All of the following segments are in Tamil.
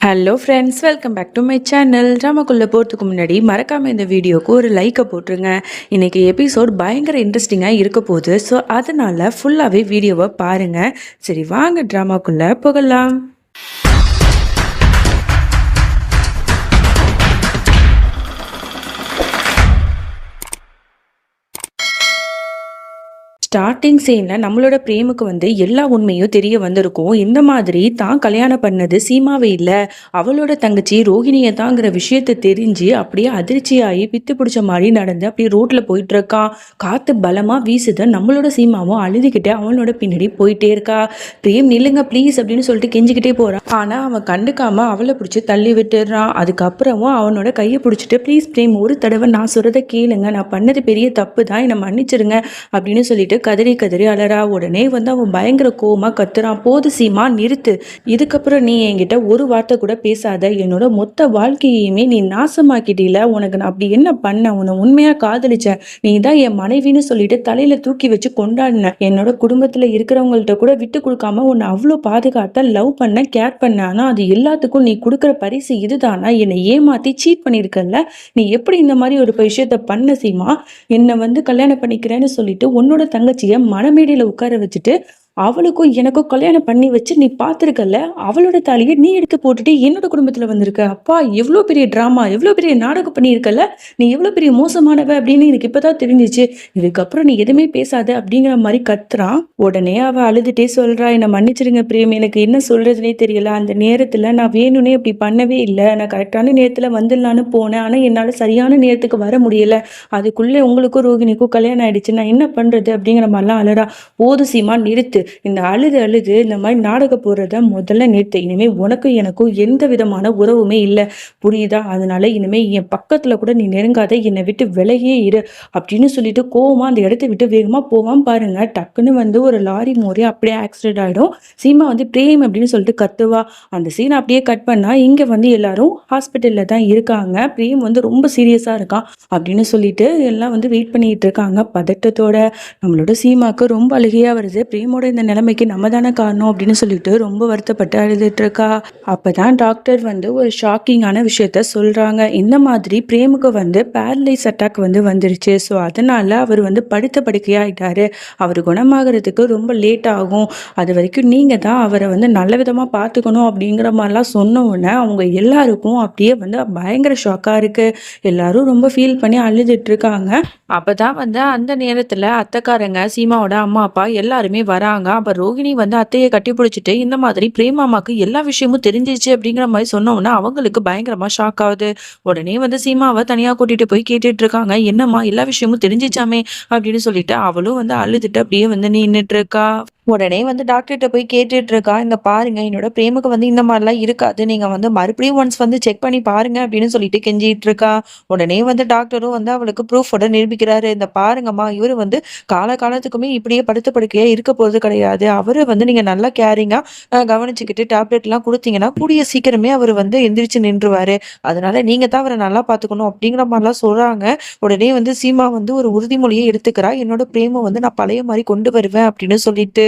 Hello friends welcome back to my channel ட்ராமாக்குள்ளே போகிறதுக்கு முன்னாடி மறக்காமல் இந்த வீடியோக்கு ஒரு லைக்கை போட்டுருங்க. இன்றைக்கி எபிசோட் பயங்கர இன்ட்ரெஸ்டிங்காக இருக்க போகுது. ஸோ அதனால் ஃபுல்லாகவே வீடியோவை பாருங்கள் சரி வாங்க ட்ராமாக்குள்ளே போகலாம். ஸ்டார்டிங் சீனில் நம்மளோட பிரேமுக்கு வந்து எல்லா உண்மையும் தெரிய வந்திருக்கும். இந்த மாதிரி தான் கல்யாணம் பண்ணது சீமாவே இல்லை. அவளோட தங்கச்சி ரோஹிணியை தாங்கிற விஷயத்தை தெரிஞ்சு அப்படியே அதிர்ச்சியாகி பித்து பிடிச்ச மாதிரி நடந்து அப்படியே ரோட்டில் போயிட்டு இருக்கான் காற்று பலமாக வீசுது. நம்மளோட சீமாவும் அழுதுகிட்டே அவனோட பின்னாடி போயிட்டே இருக்கா. பிரேம் நில்லுங்க ப்ளீஸ் அப்படின்னு சொல்லிட்டு கெஞ்சிக்கிட்டே போகிறான் ஆனால் அவன் கண்டுக்காமல் அவளை பிடிச்சி தள்ளி விட்டுடுறான் அதுக்கப்புறமும் அவனோட கையை பிடிச்சிட்டு ப்ளீஸ் பிரேம் ஒரு தடவை நான் சொல்கிறத கேளுங்க. நான் பண்ணது பெரிய தப்பு தான். என்னை மன்னிச்சிருங்க. அப்படின்னு சொல்லிட்டு கதறி கதறி அலறா. உடனே வந்து அவன் பயங்கர கோவமாக கத்துறான். போது சீமா நிறுத்து. இதுக்கப்புறம் நீ என்கிட்ட ஒரு வார்த்தை கூட பேசாத. என்னோட மொத்த வாழ்க்கையுமே நீ நாசமாக்கிட்டீல. உனக்கு நான் அப்படி என்ன பண்ண உன்னை உண்மையா காதலிச்சேன். நீ தான் என் மனைவின்னு சொல்லிட்டு தலையில தூக்கி வச்சு கொண்டாடின. என்னோட குடும்பத்துல இருக்கிறவங்கள்ட்ட கூட விட்டு கொடுக்காம உன்னை அவ்வளோ பாதுகாத்த லவ் பண்ண கேர் பண்ண. ஆனா அது எல்லாத்துக்கும் நீ கொடுக்குற பரிசு இதுதானா? என்னை ஏமாத்தி சீட் பண்ணியிருக்கல நீ எப்படி இந்த மாதிரி ஒரு விஷயத்த பண்ண சீமா? என்னை வந்து கல்யாணம் பண்ணிக்கிறேன்னு சொல்லிட்டு உன்னோட தங்கச்சியை மணமேடையில் உட்கார வச்சுட்டு அவளுக்கும் எனக்கும் கல்யாணம் பண்ணி வச்சு நீ பார்த்துருக்கல அவளோட தாலியை நீ எடுத்து போட்டுட்டு என்னோட குடும்பத்தில் வந்திருக்க? அப்பா எவ்வளோ பெரிய ட்ராமா எவ்வளோ பெரிய நாடகம் பண்ணியிருக்கல நீ எவ்வளோ பெரிய மோசமானவ அப்படின்னு எனக்கு இப்போதான் தெரிஞ்சிச்சு. இதுக்கப்புறம் நீ எதுவுமே பேசாத அப்படிங்கிற மாதிரி கத்துறான். உடனே அவள் அழுதுட்டே சொல்கிறா என்னை மன்னிச்சிருங்க பிரேம் எனக்கு என்ன சொல்கிறதுனே தெரியல. அந்த நேரத்தில் நான் வேணும்னே அப்படி பண்ணவே இல்லை. நான் கரெக்டான நேரத்தில் வந்துடலான்னு போனேன். ஆனால் என்னால் சரியான நேரத்துக்கு வர முடியல. அதுக்குள்ளே உங்களுக்கும் ரோகிணிக்கும் கல்யாணம் ஆயிடுச்சு. நான் என்ன பண்ணுறது அப்படிங்கிற மாதிரிலாம் அழறா. போது சீமா நிறுத்து. இந்த அழுது அழுது இந்த மாதிரி நாடக போடுறத முதல்ல நிறுத்து. இனிமேல் உனக்கும் எனக்கும் எந்த விதமான உறவுமே இல்லை. புரியுதா? அதனால இனிமேல் என் பக்கத்தில் கூட நீ நெருங்காத என்னை விட்டு விலகியே இரு அப்படின்னு சொல்லிட்டு கோவமா அந்த இடத்த விட்டு வேகமாக போவான் பாருங்க. டக்குன்னு வந்து ஒரு லாரி மோரி அப்படியே ஆக்சிடென்ட் ஆகிடும் சீமா வந்து பிரேம் அப்படின்னு சொல்லிட்டு கத்துவா. அந்த சீனை அப்படியே கட் பண்ணா இங்கே வந்து எல்லாரும் ஹாஸ்பிட்டலில் தான் இருக்காங்க. பிரேம் வந்து ரொம்ப சீரியஸாக இருக்கான் அப்படின்னு சொல்லிட்டு எல்லாம் வந்து வெயிட் பண்ணிட்டு இருக்காங்க பதட்டத்தோட. நம்மளோட சீமாக்கு ரொம்ப அழுகையாக வருது. பிரேமோட இந்த இந்த நிலைமைக்கு நம்ம தானே காரணம் அப்படின்னு சொல்லிட்டு ரொம்ப வருத்தப்பட்டு அழுதுட்டு இருக்கா அப்பதான் டாக்டர் வந்து ஒரு ஷாக்கிங்கான விஷயத்த சொல்றாங்க. இந்த மாதிரி பிரேமுக்கு வந்து பேரலைஸ் அட்டாக் வந்து வந்துருச்சு. ஸோ அதனால அவர் வந்து படுத்த படுக்கையாயிட்டாரு. அவர் குணமாகறதுக்கு ரொம்ப லேட் ஆகும். அது வரைக்கும் நீங்க தான் அவரை வந்து நல்ல விதமா பார்த்துக்கணும் அப்படிங்கிற மாதிரிலாம் சொன்ன உடனே அவங்க எல்லாருக்கும் அப்படியே வந்து பயங்கர ஷாக்கா இருக்கு. எல்லாரும் ரொம்ப ஃபீல் பண்ணி அழுதுட்டு இருக்காங்க அப்பதான் வந்து அந்த நேரத்துல அத்தைக்காரங்க சீமாவோட அம்மா அப்பா எல்லாருமே வராங்க. அப்ப ரோகிணி வந்து அத்தையை கட்டி பிடிச்சிட்டு இந்த மாதிரி பிரேமாமாக்கு எல்லா விஷயமும் தெரிஞ்சிச்சு அப்படிங்கிற மாதிரி சொன்னோம்னா அவங்களுக்கு பயங்கரமா ஷாக் ஆகுது. உடனே வந்து சீமாவை தனியா கூட்டிட்டு போய் கேட்டுட்டு இருக்காங்க. என்னம்மா எல்லா விஷயமும் தெரிஞ்சிச்சாமே அப்படின்னு சொல்லிட்டு அவளும் வந்து அழுதுட்டு அப்படியே வந்து நின்றுட்டு இருக்கா. உடனே வந்து டாக்டர்கிட்ட போய் கேட்டுட்டு இருக்கா இந்த பாருங்க என்னோட பிரேமுக்கு வந்து இந்த மாதிரிலாம் இருக்காது நீங்க வந்து மறுபடியும் ஒன்ஸ் வந்து செக் பண்ணி பாருங்க அப்படின்னு சொல்லிட்டு கெஞ்சிட்டு இருக்கா. உடனே வந்து டாக்டரும் வந்து அவளுக்கு ப்ரூஃபோட நிரூபிக்கிறாரு. இந்த பாருங்கம்மா இவரு வந்து கால காலத்துக்குமே இப்படியே படுத்த படுக்கையா இருக்க போறது கிடையாது. அவரு வந்து நீங்க நல்லா கேரிங்கா கவனிச்சுக்கிட்டு டேப்லெட் எல்லாம் கொடுத்தீங்கன்னா கூடிய சீக்கிரமே அவர் வந்து எந்திரிச்சு நின்றுவாரு. அதனால நீங்க தான் அவரை நல்லா பாத்துக்கணும் அப்படிங்கிற மாதிரிலாம் சொல்றாங்க. உடனே வந்து சீமா வந்து ஒரு உறுதிமொழியை எடுத்துக்கிறா. என்னோட பிரேமம் வந்து நான் பழைய மாதிரி கொண்டு வருவேன் அப்படின்னு சொல்லிட்டு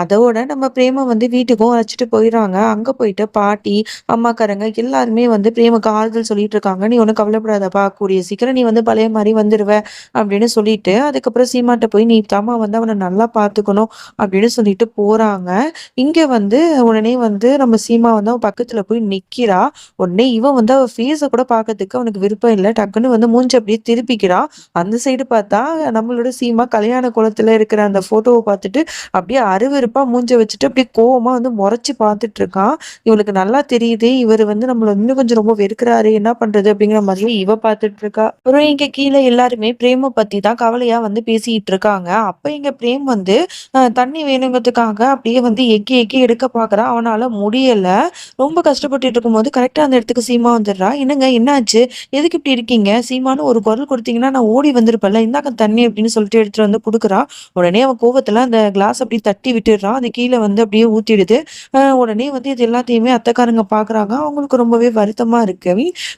அதோட நம்ம பிரேம வந்து வீட்டுக்கும் அழைச்சிட்டு போயிடுறாங்க. அங்கே போயிட்டு பாட்டி அம்மாக்காரங்க எல்லாருமே வந்து பிரேமுக்கு ஆறுதல் சொல்லிட்டு இருக்காங்க. நீ ஒன்றும் கவலைப்படாதப்பா. கூடிய சீக்கிரம் நீ வந்து பழைய மாதிரி வந்துடுவ அப்படின்னு சொல்லிட்டு அதுக்கப்புறம் சீமாட்ட போய் நீ தாமா வந்து அவனை நல்லா பார்த்துக்கணும் அப்படின்னு சொல்லிட்டு போகிறாங்க இங்கே வந்து உடனே வந்து நம்ம சீமா வந்து அவன் பக்கத்தில் போய் நிற்கிறா உடனே இவன் வந்து அவன் ஃபேஸை கூட பார்க்கறதுக்கு அவனுக்கு விருப்பம் இல்லை. டக்குன்னு வந்து மூஞ்சி அப்படியே திருப்பிக்கிறான் அந்த சைடு பார்த்தா நம்மளோட சீமா கல்யாண குளத்துல இருக்கிற அந்த ஃபோட்டோவை பார்த்துட்டு அப்படியே அருவருப்பா மூஞ்ச வச்சுட்டு அப்படியே கோவமா வந்து முறைச்சு பார்த்துட்டு இருக்கான் இவளுக்கு நல்லா தெரியுது. இவர் வந்து நம்மள இன்னும் கொஞ்சம் ரொம்ப வெறுக்கிறாரு. என்ன பண்றது அப்படிங்கிற மாதிரி இவ பார்த்துட்டு இருக்கா அப்புறம் இங்க கீழே எல்லாருமே பிரேமை பத்தி தான் கவலையா வந்து பேசிட்டு இருக்காங்க அப்போ இங்க பிரேம் வந்து தண்ணி வேணுங்கிறதுக்காக அப்படியே வந்து எக்கி எக்கி எடுக்க பாக்குறான் அவனால முடியல. ரொம்ப கஷ்டப்பட்டுட்டு இருக்கும்போது கரெக்டாக அந்த இடத்துக்கு சீமா வந்துடுறா. என்னங்க என்னாச்சு? எதுக்கு இப்படி இருக்கீங்க? சீமான்னு ஒரு குரல் கொடுத்தீங்கன்னா நான் ஓடி வந்திருப்பேன்ல. இந்தாக்க தண்ணி அப்படின்னு சொல்லிட்டு எடுத்துட்டு வந்து கொடுக்குறா. உடனே அவன் கோவத்துல அந்த கிளாஸ் அப்படி தட்டி விட்டு விட்டுடுறான். அது கீழே வந்து அப்படியே ஊத்திடுது. உடனே வந்து இது எல்லாத்தையுமே அத்தைக்காரங்க பார்க்குறாங்க. அவங்களுக்கு ரொம்பவே வருத்தமா இருக்கு.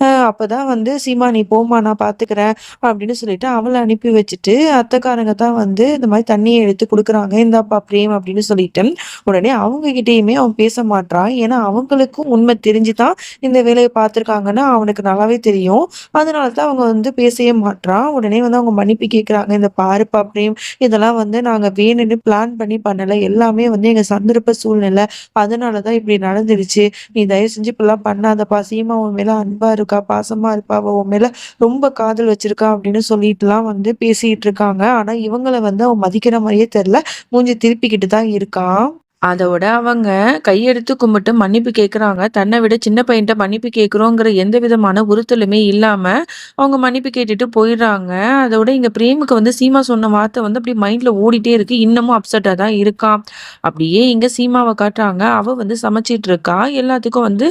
அ அப்பதான் வந்து "சீமா நீ போமா நான் பார்த்துக்கிறேன்" அப்படின்னு சொல்லிட்டு அவளை அனுப்பி வச்சுட்டு, அத்தைக்காரங்க தான் வந்து இந்த மாதிரி தண்ணியை எடுத்து கொடுக்குறாங்க "இந்தாப்பா பிரேம்" அப்படின்னு சொல்லிட்டு. உடனே அவங்க கிட்டேயுமே அவன் பேச மாட்றான். ஏன்னா அவங்களுக்கும் உண்மை தெரிஞ்சு தான் இந்த வேலையை பார்த்துருக்காங்கன்னு அவனுக்கு நல்லாவே தெரியும். அதனால தான் அவங்க வந்து பேசவே மாட்றான். உடனே வந்து அவங்க மன்னிப்பு கேட்குறாங்க. "இந்த பாருப்பா பிரேம், இதெல்லாம் வந்து நாங்க வேணும்னு பிளான் பண்ணி பண்ணல. எல்லாம் எல்லாமே வந்து எங்க சந்தர்ப்ப சூழ்நிலை. அதனாலதான் இப்படி நடந்துருச்சு. நீ தயவு செஞ்சு இப்படிலாம் பண்ணாதப்பா. சீமா உன் மேல அன்பா இருக்கா, பாசமா இருப்பா. அவ உன் மேல ரொம்ப காதல் வச்சிருக்கா" அப்படின்னு சொல்லிட்டுலாம் வந்து பேசிட்டு இருக்காங்க. ஆனா இவங்கள வந்து அவன் மதிக்கிற மாதிரியே தெரியல. மூஞ்சி திருப்பிக்கிட்டு தான் இருக்கான். அதோட அவங்க கையெடுத்து கும்பிட்டு மன்னிப்பு கேட்குறாங்க. தன்னை விட சின்ன பையன்ட்ட மன்னிப்பு கேட்குறோங்கிற எந்த விதமான உறுத்தலுமே இல்லாமல் அவங்க மன்னிப்பு கேட்டுட்டு போயிடுறாங்க. அதோட இங்கே பிரேமுக்கு வந்து சீமா சொன்ன வார்த்தை வந்து அப்படியே மைண்டில் ஓடிட்டே இருக்கு. இன்னமும் அப்செட்டாக தான் இருக்கான். அப்படியே இங்கே சீமாவை காட்டுறாங்க. அவள் வந்து சமைச்சிட்டு இருக்கா. எல்லாத்துக்கும் வந்து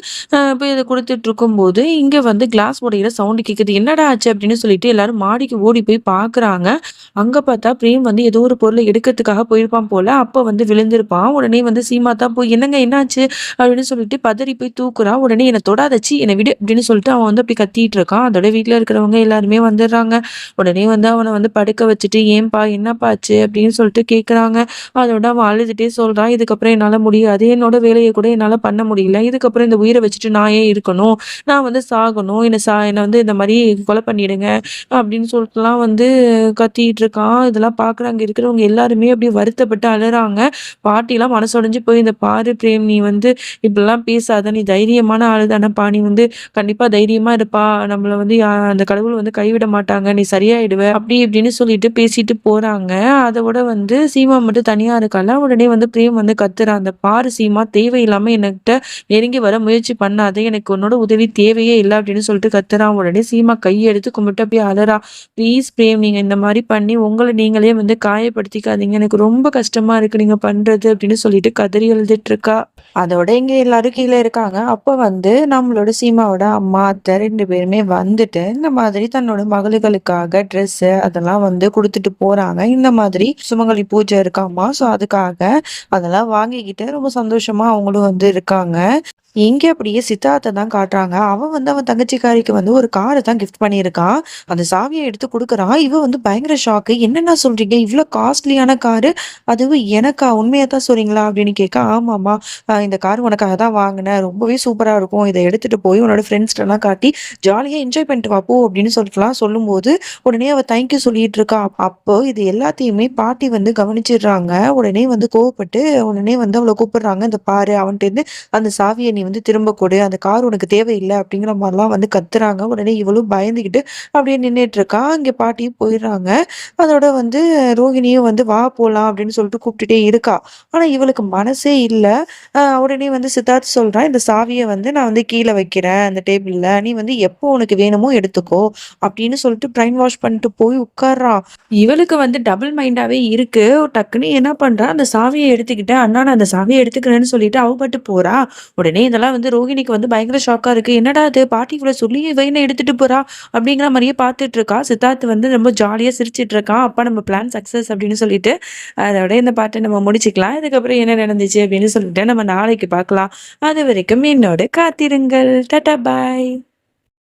போய் இதை குடுத்துட்டு இருக்கும்போது, இங்கே வந்து கிளாஸ் உடையிற சவுண்டு கேட்குது. "என்னடா ஆச்சு?" அப்படின்னு சொல்லிட்டு எல்லாரும் மாடிக்கு ஓடி போய் பார்க்குறாங்க. அங்கே பார்த்தா பிரேம் வந்து ஏதோ ஒரு பொருளை எடுக்கிறதுக்காக போயிருப்பான் போல. அப்போ வந்து விழுந்திருப்பான். உடனே வந்து சீமா தான் போய் "என்னங்க என்னாச்சு?" அப்படின்னு சொல்லிட்டு பதறி போய் தூக்குறா. உடனே "என்ன தொடாதச்சு என்னை விடு!" அப்படின்னு சொல்லிட்டு அவன் வந்து அப்படி கத்திட்டு இருக்கான். அதோட வீட்ல இருக்கிறவங்க எல்லாருமே வந்துடுறாங்க. உடனே வந்து அவனை வந்து படுக்க வச்சுட்டு, "ஏன்பா என்னப்பா ஆச்சு?" அப்படின்னு சொல்லிட்டு கேட்குறாங்க. அதோட அவன் அழுதுட்டே சொல்றான், "இதுக்கப்புறம் என்னால் முடியாது. என்னோட வேலையை கூட என்னால பண்ண முடியல. இதுக்கப்புறம் இந்த உயிரை வச்சுட்டு நான் ஏன் இருக்கணும்? நான் வந்து சாகணும். என்னை சா என்னை வந்து இந்த மாதிரி கொலை பண்ணிடுங்க." அப்படின்னு சொல்லிட்டுலாம் வந்து கத்திட்டு இருக்கான். இதெல்லாம் பார்க்குறாங்க இருக்கிறவங்க எல்லாருமே அப்படியே வருத்தப்பட்டு அழுறாங்க. பாட்டிலாம் மனசொடைஞ்சு போய், "இந்த பாரு பிரேம் நீ வந்து இப்படிலாம் பேசாத. நீ தைரியமான ஆளு தானப்பா. நீ வந்து கண்டிப்பா தைரியமா இருப்பா. நம்மள வந்து யா அந்த கடவுள் வந்து கைவிட மாட்டாங்க. நீ சரியாயிடுவ." அப்படி இப்படின்னு சொல்லிட்டு பேசிட்டு போறாங்க. அதோட வந்து சீமா மட்டும் தனியா இருக்காளா. உடனே வந்து பிரேம் வந்து கத்துறான். அந்த பாரு சீமா தேவையில்லாம என்கிட்ட நெருங்கி வர முயற்சி பண்ணாத. எனக்கு உன்னோட உதவி தேவையே இல்லை அப்படின்னு சொல்லிட்டு கத்துறான். உடனே சீமா கையெடுத்து கும்பிட்டு அப்படியே அழறா. "ப்ளீஸ் பிரேம் நீங்க இந்த மாதிரி பண்ணி உங்களை நீங்களே வந்து காயப்படுத்திக்காதீங்க. எனக்கு ரொம்ப கஷ்டமா இருக்கு நீங்க பண்றது." அப்படின்னு சொல்லி சொல்லிட்டு கதறி எழுதிட்டு இருக்கா. அதோட இங்க எல்லாரும் கீழே இருக்காங்க. அப்ப வந்து நம்மளோட சீமாவோட அம்மா, அத்தை ரெண்டு பேருமே வந்துட்டு, இந்த மாதிரி தன்னோட மகளுகளுக்காக ட்ரெஸ்ஸு அதெல்லாம் வந்து கொடுத்துட்டு போறாங்க. இந்த மாதிரி சுமங்கலி பூஜை இருக்காமா. ஸோ அதுக்காக அதெல்லாம் வாங்கிக்கிட்டு ரொம்ப சந்தோஷமா அவங்களும் வந்து இருக்காங்க. இங்கே அப்படியே சித்தார்த்தை தான் காட்டுறாங்க. அவன் வந்து அவன் தங்கச்சிக்காரிக்கு வந்து ஒரு காரை தான் கிஃப்ட் பண்ணியிருக்கான். அந்த சாவியை எடுத்து கொடுக்குறான் இவன் வந்து பயங்கர ஷாக்கு. என்னென்ன சொல்றீங்க? இவ்வளோ காஸ்ட்லியான காரு, அதுவும் எனக்கா? உண்மையாக தான் சொல்றீங்களா?" அப்படின்னு கேட்க, "ஆமாம்மா. இந்த கார் உனக்காக தான் வாங்கினேன் ரொம்பவே சூப்பராக இருக்கும். இதை எடுத்துட்டு போய் உன்னோட ஃப்ரெண்ட்ஸ்கிட்டலாம் காட்டி ஜாலியாக என்ஜாய் பண்ணிட்டு வா போ" அப்படின்னு சொல்லிட்டுலாம் சொல்லும்போது, உடனே அவள் தேங்க் யூ சொல்லிட்டு இருக்கா. அப்போ இது எல்லாத்தையுமே பாட்டி வந்து கவனிச்சிடுறாங்க. உடனே வந்து கோவப்பட்டு, உடனே வந்து அவளை கூப்பிடுறாங்க. "இந்த பாரு அவன்ட்டேருந்து அந்த சாவியை நீ வந்து திரும்ப கொடு அந்த கார் உனக்கு தேவையில்லை அப்படிங்கிற மாதிரிலாம் வந்து கத்துறாங்க. உடனே இவளும் பயந்துக்கிட்டு அப்படியே நின்றுட்டு இருக்கா. இங்க பாட்டியும் போயிடுறாங்க. அதோட வந்து ரோகிணியும் வந்து "வா போகலாம் அப்படின்னு சொல்லிட்டு கூப்பிட்டுட்டே இருக்கா. ஆனால் இவளுக்கு மனசே இல்லை உடனே வந்து சித்தார்த் சொல்கிறான் "இந்த சாவியை வந்து நான் வந்து கீழே வைக்கிறேன் அந்த டேபிளில் நீ வந்து எப்போ உனக்கு வேணுமோ எடுத்துக்கோ." அப்படின்னு சொல்லிட்டு பிரைன் வாஷ் பண்ணிட்டு போய் உட்கார்றான். இவளுக்கு வந்து டபுள் மைண்டாகவே இருக்கு. டக்குன்னு என்ன பண்ணுறா அந்த சாவியை எடுத்துக்கிட்டேன் "அண்ணா நான் அந்த சாவியை எடுத்துக்கிறேன்னு" சொல்லிட்டு அவ போகிறா போறா. உடனே இதெல்லாம் வந்து ரோகிணிக்கு வந்து பயங்கர ஷாக்கா இருக்கு. "என்னடா இது பாட்டி இவ்வளோ சொல்லி இவ என்ன எடுத்துட்டு போறா?" அப்படிங்கிற மாதிரியே பார்த்துட்டு இருக்கா. சித்தார்த் வந்து ரொம்ப ஜாலியா சிரிச்சிட்டு இருக்கான். "அப்பா நம்ம பிளான் சக்சஸ்" அப்படின்னு சொல்லிட்டு, அதோட இந்த பாட்டை நம்ம முடிச்சுக்கலாம். இதுக்கப்புறம் என்ன நடந்துச்சு அப்படின்னு சொல்லிட்டு நம்ம நாளைக்கு பார்க்கலாம். அது வரைக்கும் என்னோட காத்திருங்கள். Tata bye.